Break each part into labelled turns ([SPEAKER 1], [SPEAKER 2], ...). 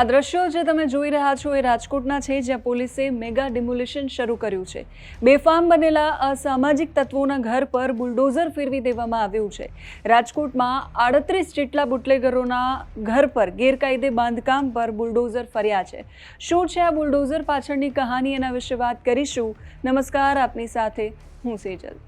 [SPEAKER 1] આ દ્રશ્યો જે તમે જોઈ રહ્યા છો એ રાજકોટના છે, જ્યાં પોલીસે મેગા ડિમોલિશન શરૂ કર્યું છે. બેફામ બનેલા અસામાજિક તત્વોના ઘર પર બુલડોઝર ફેરવી દેવામાં આવ્યું છે. રાજકોટમાં આડત્રીસ જેટલા બુટલેગરોના ઘર પર ગેરકાયદે બાંધકામ પર બુલડોઝર ફર્યા છે. શું છે આ બુલડોઝર પાછળની કહાની એના વિશે વાત કરીશું? નમસ્કાર, આપની સાથે હું સેજલ.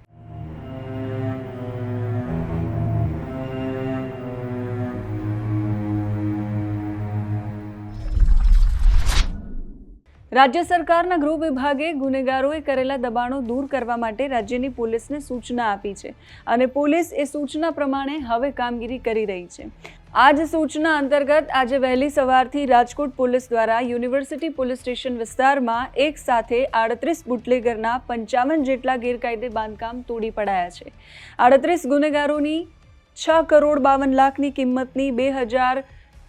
[SPEAKER 1] રાજ્ય સરકારના ગૃહ વિભાગે ગુનેગારોએ કરેલા દબાણો દૂર કરવા માટે રાજ્યની પોલીસને સૂચના આપી છે અને પોલીસ એ સૂચના પ્રમાણે હવે કામગીરી કરી રહી છે. આ જ સૂચના અંતર્ગત આજે વહેલી સવારથી રાજકોટ પોલીસ દ્વારા યુનિવર્સિટી પોલીસ સ્ટેશન વિસ્તારમાં એક સાથે આડત્રીસ બુટલેગરના પંચાવન જેટલા ગેરકાયદે બાંધકામ તોડી પડાયા છે. આડત્રીસ ગુનેગારોની છ કરોડ બાવન લાખની કિંમતની બે હજાર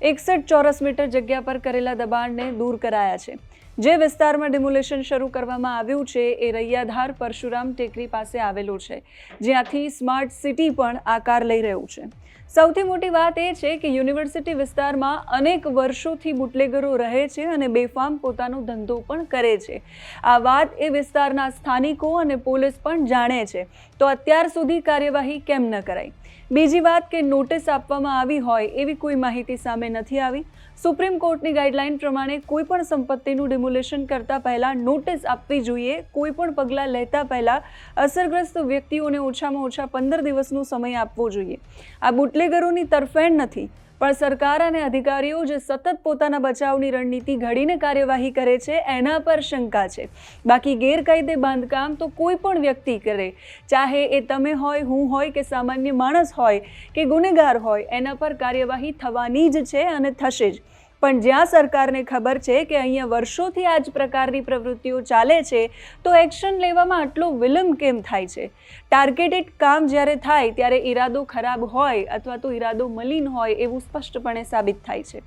[SPEAKER 1] એકસઠ ચોરસ મીટર જગ્યા પર કરેલા દબાણને દૂર કરાયા છે. જે વિસ્તારમાં ડિમોલેશન શરૂ કરવામાં આવ્યું છે, એ રૈયાધાર પરશુરામ ટેકરી પાસે આવેલું છે, જ્યાંથી સ્માર્ટ સિટી પણ આકાર લઈ રહ્યું છે. સૌથી મોટી વાત એ છે કે યુનિવર્સિટી વિસ્તારમાં અનેક વર્ષોથી બુટલેગરો રહે છે અને બેફામ પોતાનો ધંધો પણ કરે છે. આ વાત એ વિસ્તારના સ્થાનિકો અને પોલીસ પણ જાણે છે. તો અત્યાર સુધી કાર્યવાહી કેમ ન કરાઈ? બીજી વાત કે નોટિસ આપવામાં આવી હોય એવી કોઈ માહિતી સામે નથી આવી. સુપ્રીમ કોર્ટની ગાઈડલાઈન પ્રમાણે કોઈ પણ સંપત્તિનું ડિમોલેશન કરતા પહેલા નોટિસ આપવી જોઈએ. કોઈ પણ પગલાં લેતા પહેલા અસરગ્રસ્ત વ્યક્તિઓને ઓછામાં ઓછા પંદર દિવસનો સમય આપવો જોઈએ. આ બુટલેગરોની તરફેણ નથી. પણ સરકાર અને અધિકારીઓ જે સતત પોતાના બચાવની રણનીતિ ઘડીને કાર્યવાહી કરે છે, એના પર શંકા છે. બાકી ગેરકાયદે બાંધકામ તો કોઈ પણ વ્યક્તિ કરે. ચાહે એ તમે હોય, હું હોય કે સામાન્ય માણસ હોય કે ગુનેગાર હોય, એના પર કાર્યવાહી થવાની જ છે અને થશે જ. પણ જ્યાં સરકારને ખબર છે કે અહીંયા વર્ષોથી આ જ પ્રકારની પ્રવૃત્તિઓ ચાલે છે, તો એક્શન લેવામાં આટલો વિલંબ કેમ થાય છે? ટાર્ગેટેડ કામ જ્યારે થાય ત્યારે ઈરાદો ખરાબ હોય અથવા તો ઈરાદો મલિન હોય એવું સ્પષ્ટપણે સાબિત થાય છે.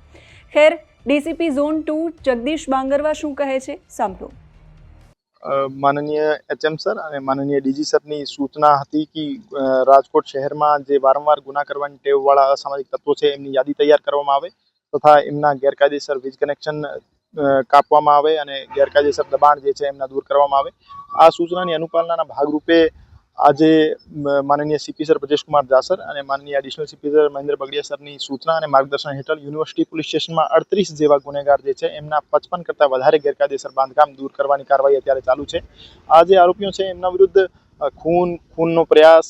[SPEAKER 1] ખેર, DCP zone two, Jagdish Bangarwa શું કહે છે? સાંભળો.
[SPEAKER 2] માનનીય એચએમ સર અને માનનીય ડીજી સરની સૂચના હતી કે રાજકોટ શહેરમાં જે વારંવાર ગુના કરવાની ટેવવાળા અસામાજિક તત્વો છે, એમની યાદી તૈયાર કરવામાં આવે. તથા એમના ગેરકાયદેસર વીજ કનેક્શન કાપવામાં આવે અને ગેરકાયદેસર દબાણ જે છે એમના દૂર કરવામાં આવે. આ સૂચનાની અનુપાલનાના ભાગરૂપે આજે માનનીય સીપી સર બ્રજેશકુમાર જાસર અને માનનીય additional CP sir Mahendra Bagadia સરની સૂચના અને માર્ગદર્શન હેઠળ યુનિવર્સિટી પોલીસ સ્ટેશનમાં અડત્રીસ જેવા ગુનેગાર જે છે એમના પચપન કરતાં વધારે ગેરકાયદેસર બાંધકામ દૂર કરવાની કાર્યવાહી અત્યારે ચાલુ છે. આ જે આરોપીઓ છે એમના વિરુદ્ધ ખૂન, ખૂનનો પ્રયાસ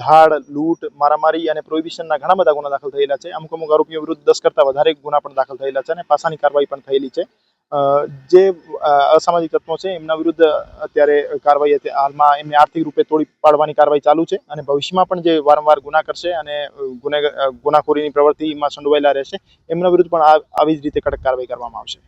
[SPEAKER 2] ધાડ, લૂંટ, મારામારી અને પ્રોહિબિશનના ઘણા બધા ગુના દાખલ થયેલા છે. અમુક અમુક આરોપીઓ વિરુદ્ધ દસ કરતાં વધારે ગુના પણ દાખલ થયેલા છે અને પાસાની કાર્યવાહી પણ થયેલી છે. જે અસામાજિક તત્વો છે, એમના વિરુદ્ધ અત્યારે કાર્યવાહી હાલમાં એમને આર્થિક રૂપે તોડી પાડવાની કાર્યવાહી ચાલુ છે અને ભવિષ્યમાં પણ જે વારંવાર ગુના કરશે અને ગુને ગુનાખોરીની પ્રવૃત્તિમાં સંડોવાયેલા રહેશે, એમના વિરુદ્ધ પણ આવી જ રીતે કડક કાર્યવાહી કરવામાં આવશે.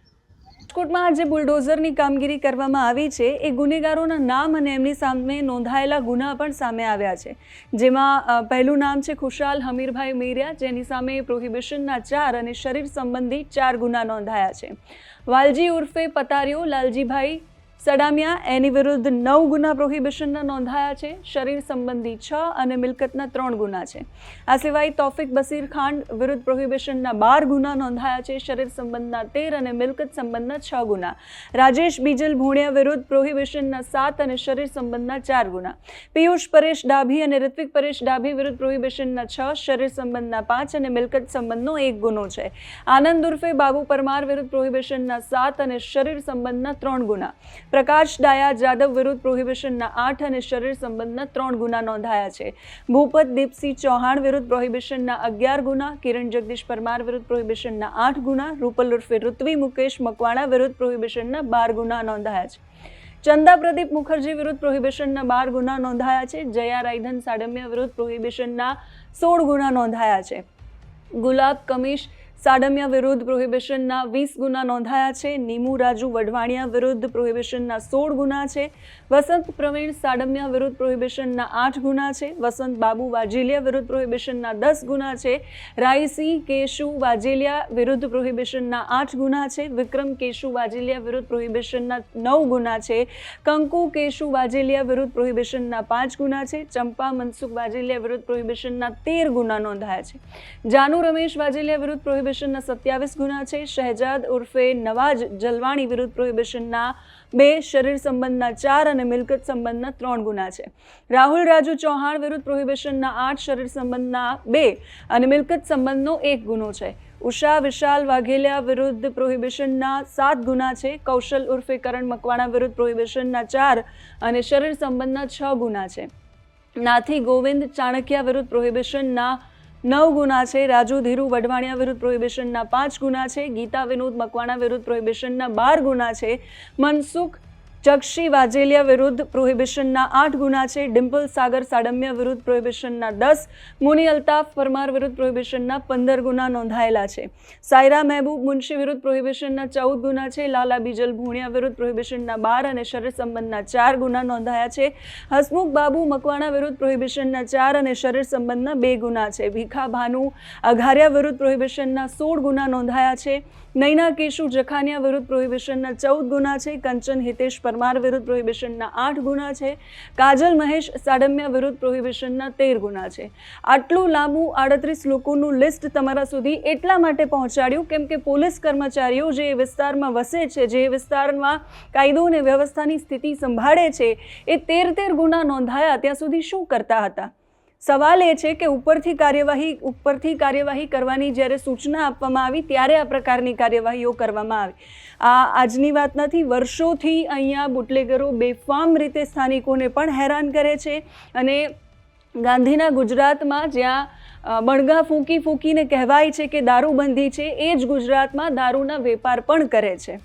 [SPEAKER 1] રાજકોટમાં જે બુલડોઝરની કામગીરી કરવામાં આવી છે. એ ગુનેગારોના નામ અને એમની સામે નોંધાયેલા ગુના પણ સામે આવ્યા છે. જેમાં પહેલું નામ છે ખુશાલ હમીરભાઈ મેરિયા, જેની સામે પ્રોહિબિશનના ચાર અને શરીર સંબંધી ચાર ગુના નોંધાયા છે. વાલજી ઉર્ફે પતારીઓ, લાલજીભાઈ સડામિયા એની વિરુદ્ધ નવ ગુના પ્રોહિબિશનના નોંધાયા છે, શરીર સંબંધી છ અને મિલકતના ત્રણ ગુના છે. આ સિવાય તોફિક બસીર ખાન વિરુદ્ધ પ્રોહિબિશનના બાર ગુના નોંધાયા છે, શરીર સંબંધના તેર અને મિલકત સંબંધના છ ગુના. રાજેશ બીજલ ભૂણિયા વિરુદ્ધ પ્રોહિબિશનના સાત અને શરીર સંબંધના ચાર ગુના. પિયુષ પરેશ ડાભી અને ઋત્વિક પરેશ ડાભી વિરુદ્ધ પ્રોહિબિશનના છ, શરીર સંબંધના પાંચ અને મિલકત સંબંધનો એક ગુનો છે. આનંદ ઉર્ફે બાબુ પરમાર વિરુદ્ધ પ્રોહિબિશનના સાત અને શરીર સંબંધના ત્રણ ગુના. પ્રકાશ ડાયા, જાદવ વિરુદ્ધ પ્રોહિબિશનના આઠ અને શરીર સંબંધના ત્રણ ગુના નોંધાયા છે. ભૂપત દીપસિંહ ચૌહાણ વિરુદ્ધ પ્રોહિબિશનના અગિયાર ગુના, કિરણ જગદીશ પરમાર વિરુદ્ધ પ્રોહિબિશનના આઠ ગુના, રૂપલ ઉર્ફે ઋત્વી મુકેશ મકવાણા વિરુદ્ધ પ્રોહિબિશનના બાર ગુના નોંધાયા છે. ચંદા પ્રદીપ મુખર્જી વિરુદ્ધ પ્રોહિબિશનના બાર ગુના નોંધાયા છે. જયા રાયધન સાડમિયા વિરુદ્ધ પ્રોહિબિશનના સોળ ગુના નોંધાયા છે. ગુલાબ કમિશ સાડમિયા વિરુદ્ધ પ્રોહિબિશનના વીસ ગુના નોંધાયા છે. નીમુ રાજુ વઢવાણિયા વિરુદ્ધ પ્રોહિબિશનના સોળ ગુના છે. વસંત પ્રવીણ સાડમિયા વિરુદ્ધ પ્રોહિબિશનના આઠ ગુના છે. વસંત બાબુ વાજેલિયા વિરુદ્ધ પ્રોહિબિશનના દસ ગુના છે. રાયસિંહ કેશુ વાજેલિયા વિરુદ્ધ પ્રોહિબિશનના આઠ ગુના છે. વિક્રમ કેશુ વાજેલિયા વિરુદ્ધ પ્રોહિબિશનના નવ ગુના છે. કંકુ કેશુ વાજેલિયા વિરુદ્ધ પ્રોહિબિશનના પાંચ ગુના છે. ચંપા મનસુખ વાજેલિયા વિરુદ્ધ પ્રોહિબિશનના તેર ગુના નોંધાયા છે. જાનુ રમેશ વાજેલિયા વિરુદ્ધ પ્રોહિબિશન પ્રોહિબિશનના સત્યાવીસ ગુના છે. શહેજાદ ઉર્ફે નવાજ જલવાણી વિરુદ્ધ પ્રોહિબિશનના બે, શરીર સંબંધના ચાર અને મિલકત સંબંધના ત્રણ ગુના છે. રાહુલ રાજુ ચૌહાણ વિરુદ્ધ પ્રોહિબિશનના આઠ, શરીર સંબંધના બે અને મિલકત સંબંધનો એક ગુનો છે. ઉષા વિશાલ વાઘેલિયા વિરુદ્ધ પ્રોહિબિશનના સાત ગુના છે. કૌશલ ઉર્ફે કરણ મકવાણા વિરુદ્ધ પ્રોહિબિશનના ચાર અને શરીર સંબંધના છ ગુના છે. નાથી ગોવિંદ ચાણક્યા વિરુદ્ધ પ્રોહિબિશનના નવ ગુના છે, રાજુ ધીરુ વઢવાણિયા વિરુદ્ધ પ્રોહિબિશનના પાંચ ગુના છે, ગીતા વિનોદ મકવાણા વિરુદ્ધ પ્રોહિબિશનના બાર ગુના છે, મનસુખ ચક્ષી વાજેલિયા વિરુદ્ધ પ્રોહિબિશનના આઠ ગુના છે. ડિમ્પલ સાગર સાડમિયા વિરુદ્ધ પ્રોહિબિશનના દસ, મુની અલ્તાફ પરમાર વિરુદ્ધ પ્રોહિબિશનના પંદર ગુના નોંધાયેલા છે. સાયરા મહેબૂબ મુનશી વિરુદ્ધ પ્રોહિબિશનના ચૌદ ગુના છે. લાલા બીજલ ભૂણિયા વિરુદ્ધ પ્રોહિબિશનના બાર અને શરીર સંબંધના ચાર ગુના નોંધાયા છે. હસમુખ બાબુ મકવાણા વિરુદ્ધ પ્રોહિબિશનના ચાર અને શરીર સંબંધના બે ગુના છે. ભીખા ભાનુ અઘારિયા વિરુદ્ધ પ્રોહિબિશનના સોળ ગુના નોંધાયા છે. નૈના કેશુ જખાનિયા વિરુદ્ધ પ્રોહિબિશનના ચૌદ ગુના છે. કંચન હિતેશ પરમાર વિરુદ્ધ પ્રોહિબિશનના આઠ ગુના છે. કાજલ મહેશ સાડમિયા વિરુદ્ધ પ્રોહિબિશનના તેર ગુના છે. આટલું લાંબુ આડત્રીસ લોકોનું લિસ્ટ તમારા સુધી એટલા માટે પહોંચાડ્યું કેમ કે પોલીસ કર્મચારીઓ જે વિસ્તારમાં વસે છે, જે વિસ્તારમાં કાયદો અને વ્યવસ્થાની સ્થિતિ સંભાળે છે, એ તેર તેર ગુના નોંધાયા, ત્યાં સુધી શું કરતા હતા? સવાલ એ છે કે ઉપરથી કાર્યવાહી ઉપરથી કાર્યવાહી કરવાની જ્યારે સૂચના આપવામાં આવી, ત્યારે આ પ્રકારની કાર્યવાહીઓ કરવામાં આવી. આ આજની વાત નથી, વર્ષોથી અહીંયા બુટલેગરો બેફામ રીતે સ્થાનિકોને પણ હેરાન કરે છે અને ગાંધીના ગુજરાતમાં જ્યાં બણગા ફૂંકી ફૂંકીને કહેવાય છે કે દારૂબંધી છે, એ જ ગુજરાતમાં દારૂના વેપાર પણ કરે છે.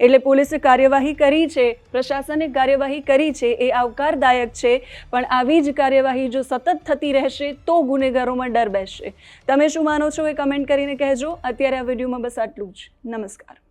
[SPEAKER 1] એટલે પોલીસે કાર્યવાહી કરી છે, પ્રશાસને કાર્યવાહી કરી છે, એ આવકારદાયક છે, પણ આવી જ કાર્યવાહી જો સતત થતી રહેશે, તો ગુનેગારોમાં ડર બેસશે. તમે શું માનો છો એ કમેન્ટ કરીને કહેજો. અત્યારે આ વિડીયોમાં બસ આટલું જ. નમસ્કાર.